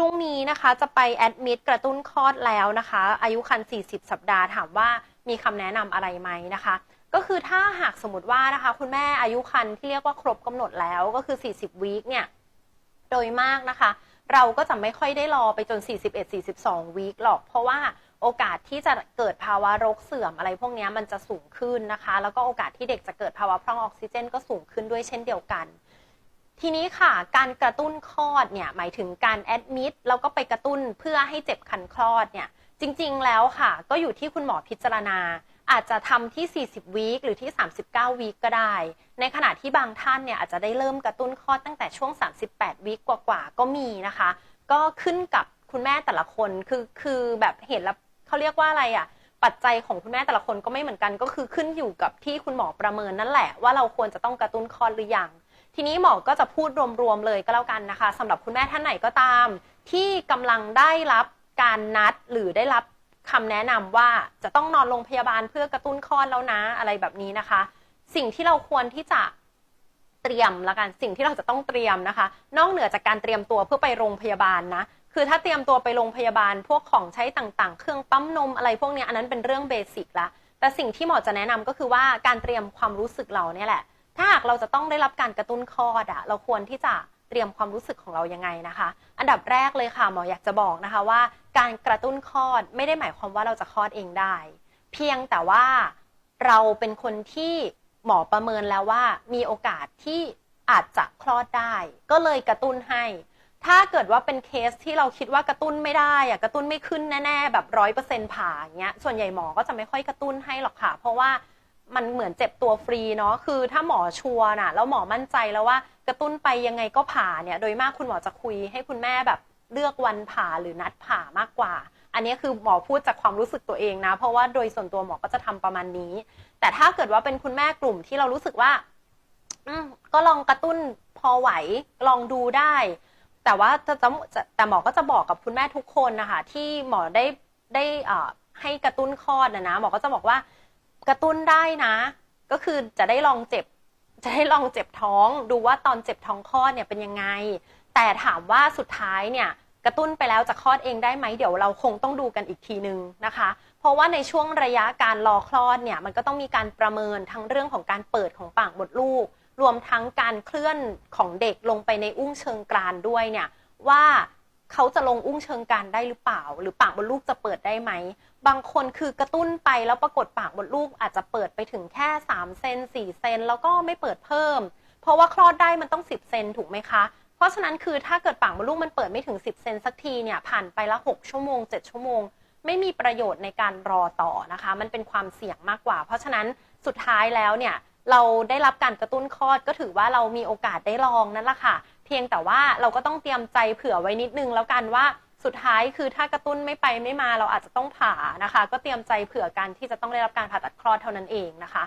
รุ่งนี้นะคะจะไปแอดมิดกระตุ้นคลอดแล้วนะคะ อายุครรภ์40 สัปดาห์ถามว่ามีคำแนะนำอะไรไหมนะคะ ก็คือถ้าหากสมมติว่านะคะ คุณแม่อายุครรภ์ที่เรียกว่าครบกำหนดแล้วก็คือ 40 วีคเนี่ยโดยมากนะคะ เราก็จะไม่ค่อยได้รอไปจน 41-42 วีคหรอก เพราะว่าโอกาสที่จะเกิดภาวะโรคเสื่อมอะไรพวกนี้มันจะสูงขึ้นนะคะ แล้วก็โอกาสที่เด็กจะเกิดภาวะพร่องออกซิเจน ก็สูงขึ้นด้วยเช่นเดียวกัน ทีนี้ค่ะการกระตุ้นคลอดเนี่ยหมายถึงการแอดมิดแล้วก็ไปกระตุ้นเพื่อให้เจ็บคันคลอดเนี่ยจริงๆแล้วค่ะ ก็อยู่ที่คุณหมอพิจารณา อาจจะทำที่ 40 วีคหรือที่ 39 วีคก็ได้ ในขณะที่บางท่านเนี่ยอาจจะได้เริ่มกระตุ้นคลอดตั้งแต่ช่วง 38 วีคกว่าๆก็มีนะคะ ก็ขึ้นกับคุณแม่แต่ละคนคือคือแบบเห็นแล้วเขาเรียกว่าอะไรอะปัจจัยของคุณแม่แต่ละคนก็ไม่เหมือนกันก็คือขึ้นอยู่กับที่คุณหมอประเมินนั่นแหละว่าเราควรจะต้องกระตุ้นคลอดหรือยัง ทีนี้หมอก็จะพูดรวมๆเลยก็แล้วกันนะคะสำหรับคุณแม่ท่านไหนก็ตาม ที่กำลังได้รับการนัดหรือได้รับคำแนะนำว่าจะต้องนอนโรงพยาบาลเพื่อกระตุ้นคลอดแล้วนะอะไรแบบนี้นะคะ สิ่งที่เราควรที่จะเตรียมละกันสิ่งที่เราจะต้องเตรียมนะคะ นอกเหนือจากการเตรียมตัวเพื่อไปโรงพยาบาลนะคือถ้าเตรียมตัวไปโรงพยาบาล พวกของใช้ต่างๆ เครื่องปั๊มนมอะไรพวกนี้อันนั้นเป็นเรื่องเบสิกละแต่สิ่งที่หมอจะแนะนำก็คือว่าการเตรียมความรู้สึกเราเนี่ยแหละ ถ้าหากเราจะต้องได้รับการกระตุ้นคลอดอะเราควรที่จะเตรียมความรู้สึกของเรายังไงนะคะ อันดับแรกเลยค่ะหมออยากจะบอกนะคะว่า การกระตุ้นคลอดไม่ได้หมายความว่าเราจะคลอดเองได้ เพียงแต่ว่าเราเป็นคนที่หมอประเมินแล้วว่า มีโอกาสที่อาจจะคลอดได้ ก็เลยกระตุ้นให้ ถ้าเกิดว่าเป็นเคสที่เราคิดว่ากระตุ้นไม่ได้อะกระตุ้นไม่ขึ้นแน่ ๆ แบบร้อยเปอร์เซ็นต์ผ่าอย่างเงี้ยส่วนใหญ่หมอก็จะไม่ค่อยกระตุ้นให้หรอกค่ะ เพราะว่า มันเหมือนเจ็บตัวฟรีเนาะคือถ้าหมอชัวร์น่ะแล้วหมอมั่นใจแล้วว่ากระตุ้นไปยังไงก็ผ่าเนี่ย โดยมากคุณหมอจะคุยให้คุณแม่แบบเลือกวันผ่าหรือนัดผ่ามากกว่า อันนี้คือหมอพูดจากความรู้สึกตัวเองนะ เพราะว่าโดยส่วนตัวหมอก็จะทำประมาณนี้ แต่ถ้าเกิดว่าเป็นคุณแม่กลุ่มที่เรารู้สึกว่า อืก็ลองกระตุ้นพอไหวลองดูได้ แต่ว่าจะแต่หมอก็จะบอกกับคุณแม่ทุกคนนะคะที่หมอได้ได้ให้กระตุ้นคลอดนะนะหมอก็จะบอกว่า กระตุ้นได้นะ ก็คือจะได้ลองเจ็บ จะได้ลองเจ็บท้องดูว่าตอนเจ็บท้องคลอดเนี่ยเป็นยังไง แต่ถามว่าสุดท้ายเนี่ยกระตุ้นไปแล้วจะคลอดเองได้ไหมเดี๋ยวเราคงต้องดูกันอีกทีนึงนะคะ เพราะว่าในช่วงระยะการรอคลอดเนี่ยมันก็ต้องมีการประเมินทั้งเรื่องของการเปิดของปากมดลูก รวมทั้งการเคลื่อนของเด็กลงไปในอุ้งเชิงกรานด้วยเนี่ยว่า เขาจะลงอุ้งเชิงกานได้หรือเปล่า หรือปากมดลูกจะเปิดได้ไหม บางคนคือกระตุ้นไปแล้วปรากฏปากมดลูกอาจจะเปิดไปถึงแค่3เซน4เซนแล้วก็ไม่เปิดเพิ่ม เพราะว่าคลอดได้มันต้อง 10เซนถูกไหมคะ เพราะฉะนั้นคือถ้าเกิดปากมดลูกมันเปิดไม่ถึง 10เซนสักทีเนี่ยผ่านไปละ 6 ชั่วโมง 7 ชั่วโมง ไม่มีประโยชน์ในการรอต่อนะคะ มันเป็นความเสี่ยงมากกว่า เพราะฉะนั้นสุดท้ายแล้วเนี่ยเราได้รับการกระตุ้นคลอดก็ถือว่าเรามีโอกาสได้ลองนั่นแหละค่ะ พียงแต่ว่าเราก็ต้องเตรียมใจเผื่อไว้นิดนึงแล้วกันว่าสุดท้ายคือถ้ากระตุ้นไม่ไปไม่มาเราอาจจะต้องผ่านะคะ ก็เตรียมใจเผื่อกันที่จะต้องได้รับการผ่าตัดคลอดเท่านั้นเองนะคะ